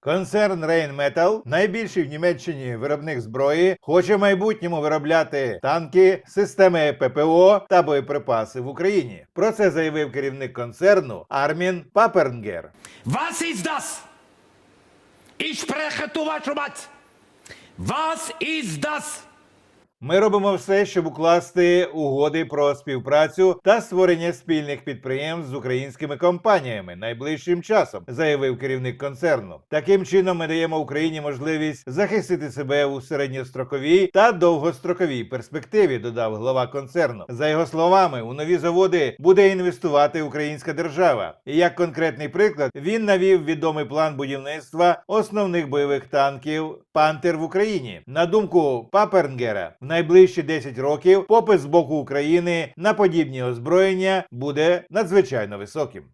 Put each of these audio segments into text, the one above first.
Концерн Rheinmetall, найбільший в Німеччині виробник зброї, хоче в майбутньому виробляти танки, системи ППО та боєприпаси в Україні. Про це заявив керівник концерну Армін Папернгер. Was ist das? Ich spreche вашу мать. Was ist das? Ми робимо все, щоб укласти угоди про співпрацю та створення спільних підприємств з українськими компаніями найближчим часом, заявив керівник концерну. Таким чином, ми даємо Україні можливість захистити себе у середньостроковій та довгостроковій перспективі. Додав глава концерну. За його словами, у нові заводи буде інвестувати українська держава. І як конкретний приклад, він навів відомий план будівництва основних бойових танків Пантер в Україні. На думку Папернгера, найближчі 10 років попит з боку України на подібні озброєння буде надзвичайно високим.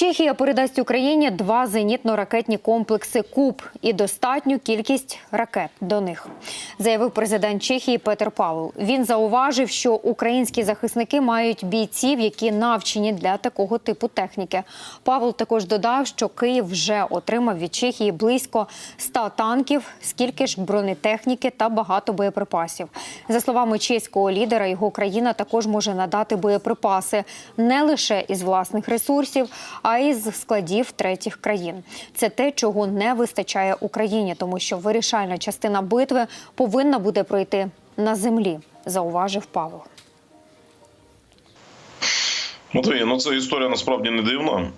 Чехія передасть Україні два зенітно-ракетні комплекси Куб і достатню кількість ракет до них, заявив президент Чехії Петер Павел. Він зауважив, що українські захисники мають бійців, які навчені для такого типу техніки. Павел також додав, що Київ вже отримав від Чехії близько 100 танків, скільки ж бронетехніки та багато боєприпасів. За словами чеського лідера, його країна також може надати боєприпаси не лише із власних ресурсів, а й з складів третіх країн. Це те, чого не вистачає Україні, тому що вирішальна частина битви повинна буде пройти на землі, зауважив Павел. Матвій, ну це історія насправді не дивна.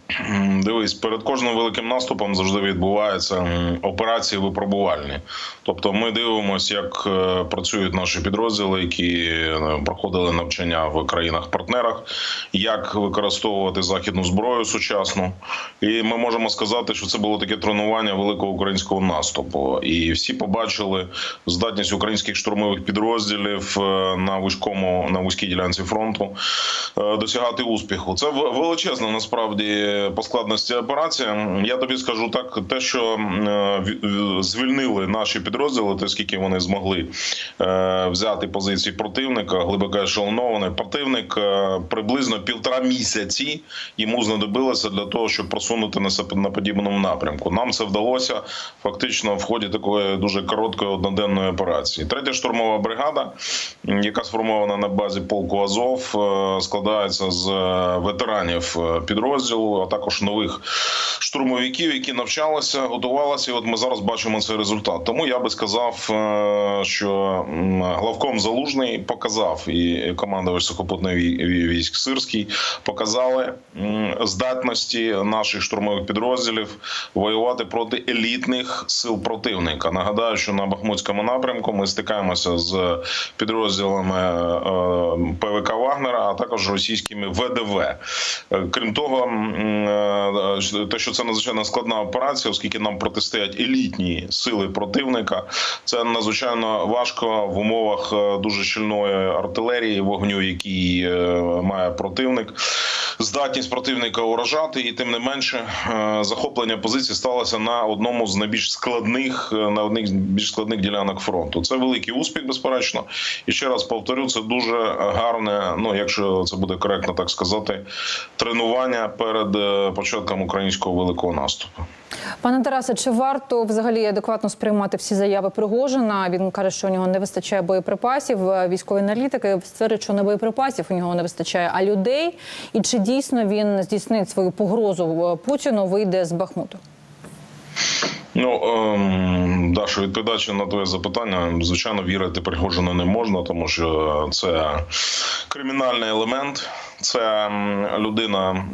Дивись, перед кожним великим наступом завжди відбуваються операції випробувальні. Тобто, ми дивимося, як е, працюють наші підрозділи, які е, проходили навчання в країнах-партнерах, як використовувати західну зброю сучасну. І ми можемо сказати, що це було таке тренування великого українського наступу. І всі побачили здатність українських штурмових підрозділів е, на вузькому на вузькій ділянці фронту досягати успіху. Це величезна насправді по складності операція. Я тобі скажу так: те, що е, звільнили наші підрозділи, те скільки вони змогли е, взяти позиції противника, глибоко ешелонований противник е, приблизно півтора місяці йому знадобилося для того, щоб просунути на подібному напрямку. Нам це вдалося фактично в ході такої дуже короткої одноденної операції. Третя штурмова бригада, яка сформована на базі полку Азов, складається з ветеранів е, підрозділу, а також нових штурмовиків, які навчалися, готувалися. І от ми зараз бачимо цей результат. Тому я би сказав, е, що главком залужний показав і командувач вій- військ Сирський показали здатності наших штурмових підрозділів воювати проти елітних сил противника. Нагадаю, що на Бахмутському напрямку ми стикаємося з підрозділами е, ПВК Вагнера, а також російськими ВДВ. Е, Крім того, е, те, що це надзвичайно складна операція, оскільки нам протистоять елітні сили противника, це надзвичайно важко в умовах е, дуже щільної артилерії, вогню, який має противник. Здатність противника уражати, і тим не менше е, захоплення позицій сталося на одному з найбільш складних е, на одних з більш складних ділянок фронту. Це великий успіх, безперечно. І ще раз повторю, це дуже гарне. Ну, якщо це буде коректно так сказати, тренування перед е, початком українського великого наступу. Пане Тарасе, чи варто взагалі адекватно сприймати всі заяви Пригожина? Він каже, що у нього не вистачає боєприпасів. Е, Військові аналітики стверджують, що не боєприпасів у нього не вистачає, а людей. І чи дійсно він здійснить свою погрозу е, Путіну, вийде з Бахмуту? Ну ем, Даша, відповідаючи на твоє запитання, звичайно, вірити Пригожину не можна, тому що це кримінальний елемент. Це людина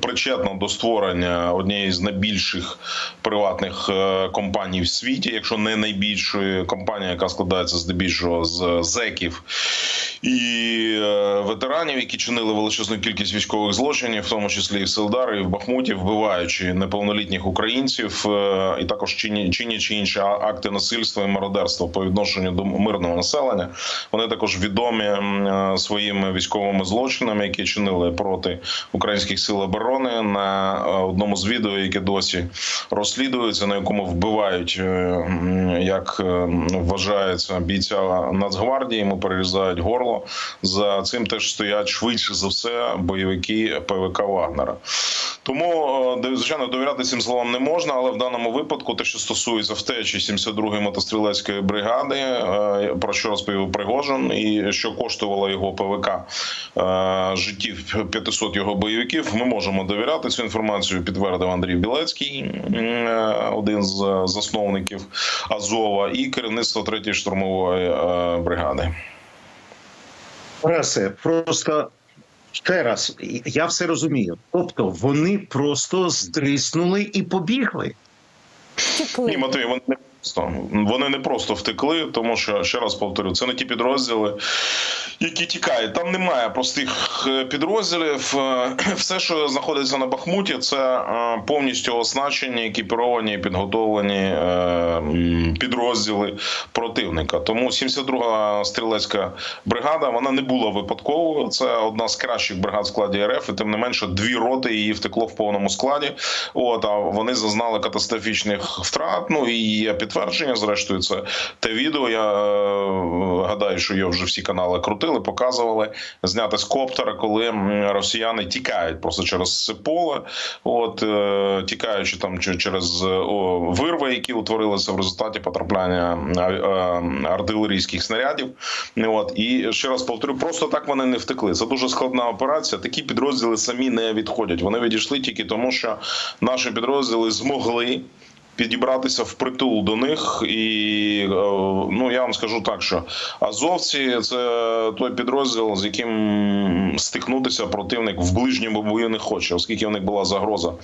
причетна до створення однієї з найбільших приватних е, компаній в світі, якщо не найбільшої компанія, яка складається здебільшого з зеків і е, ветеранів, які чинили величезну кількість військових злочинів, в тому числі і в Селдарі, і в Бахмуті, вбиваючи неповнолітніх українців, е, і також чинячи інші акти насильства і мародерства по відношенню до мирного населення. Вони також відомі е, своїми військовими злочинами, які чинили проти українських сил оборони на е, одному з відео, яке досі розслідується, на якому вбивають, е, як е, вважається бійця Нацгвардії, йому перерізають горло. За цим теж стоять швидше за все бойовики ПВК Вагнера. Тому, звичайно, довіряти цим словам не можна, але в даному випадку, те, що стосується втечі 72-ї мотострілецької бригади, про що розповів Пригожин, і що коштувало його ПВК життів 500 його бойовиків, ми можемо довіряти цю інформацію. Підтвердив Андрій Білецький, е, один з засновників Азова, і керівництво 3-ї штурмової е, бригади. Тарасе, просто ще раз, я все розумію. Тобто вони просто здриснули і побігли. Ні, Матвій, вони не вони не просто втекли, тому що ще раз повторю, це не ті підрозділи, які тікають. Там немає простих е, підрозділів. Е, Все, що знаходиться на Бахмуті, це е, повністю оснащені, екіпіровані, підготовлені підрозділи противника. Тому 72-га стрілецька бригада вона не була випадковою. Це одна з кращих бригад в складі РФ. І тим не менше, дві роти її втекло в повному складі. От а вони зазнали катастрофічних втрат. Ну і є підтвердження. Зрештою, це те відео. Я е, гадаю, що його вже всі канали крутили, показували зняти з коптера, коли росіяни тікають просто через це поле. От е, тікаючи там через е, вирви, які утворилися в результаті потрапляння артилерійських снарядів. От і ще раз повторю, просто так вони не втекли. Це дуже складна операція. Такі підрозділи самі не відходять. Вони відійшли тільки тому, що наші підрозділи змогли. Підібратися в притул до них, і е, ну я вам скажу так, що азовці це той підрозділ, з яким стикнутися противник в ближньому бою не хоче, оскільки в них була загроза е,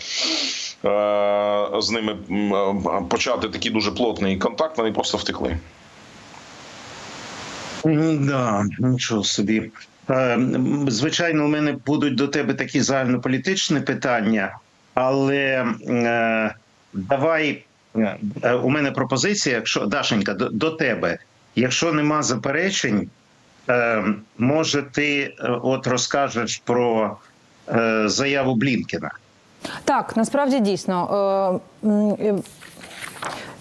з ними е, почати такий дуже плотний контакт. Вони просто втекли. Да, нічого собі. Звичайно, у мене будуть до тебе такі загальнополітичні питання, але давай е, е, у мене пропозиція, якщо Дашенька, до, до тебе. Якщо нема заперечень, е, може ти от розкажеш про заяву Блінкена. Так, насправді дійсно.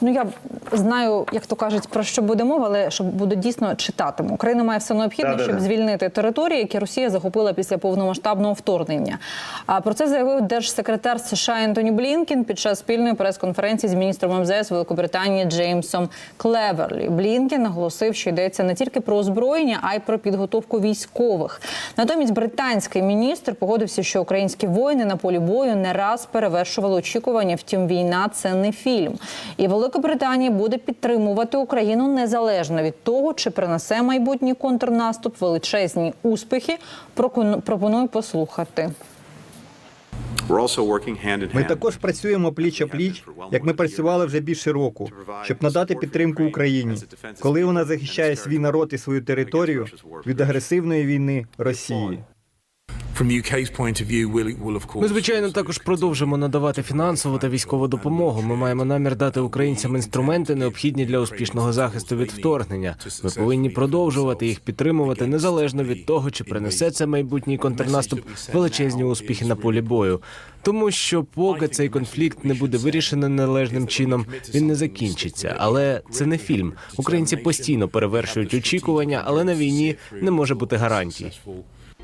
Ну, я знаю, як то кажуть, про що буде мова, але щоб буду дійсно читатиму. Україна має все необхідне, Да-да-да. щоб звільнити території, які Росія захопила після повномасштабного вторгнення. А про це заявив держсекретар США Ентоні Блінкін під час спільної прес-конференції з міністром МЗС Великобританії Джеймсом Клеверлі. Блінкін наголосив, що йдеться не тільки про озброєння, а й про підготовку військових. Натомість британський міністр погодився, що українські воїни на полі бою не раз перевершували очікування. Втім, війна це не фільм. І Великобританія буде підтримувати Україну незалежно від того, чи принесе майбутній контрнаступ величезні успіхи. Пропоную послухати. Ми також працюємо пліч о пліч, як ми працювали вже більше року, щоб надати підтримку Україні, коли вона захищає свій народ і свою територію від агресивної війни Росії. Ми, звичайно, також продовжимо надавати фінансову та військову допомогу. Ми маємо намір дати українцям інструменти, необхідні для успішного захисту від вторгнення. Ми повинні продовжувати їх підтримувати незалежно від того, чи принесе це майбутній контрнаступ величезні успіхи на полі бою. Тому що поки цей конфлікт не буде вирішений належним чином, він не закінчиться. Але це не фільм. Українці постійно перевершують очікування, але на війні не може бути гарантій.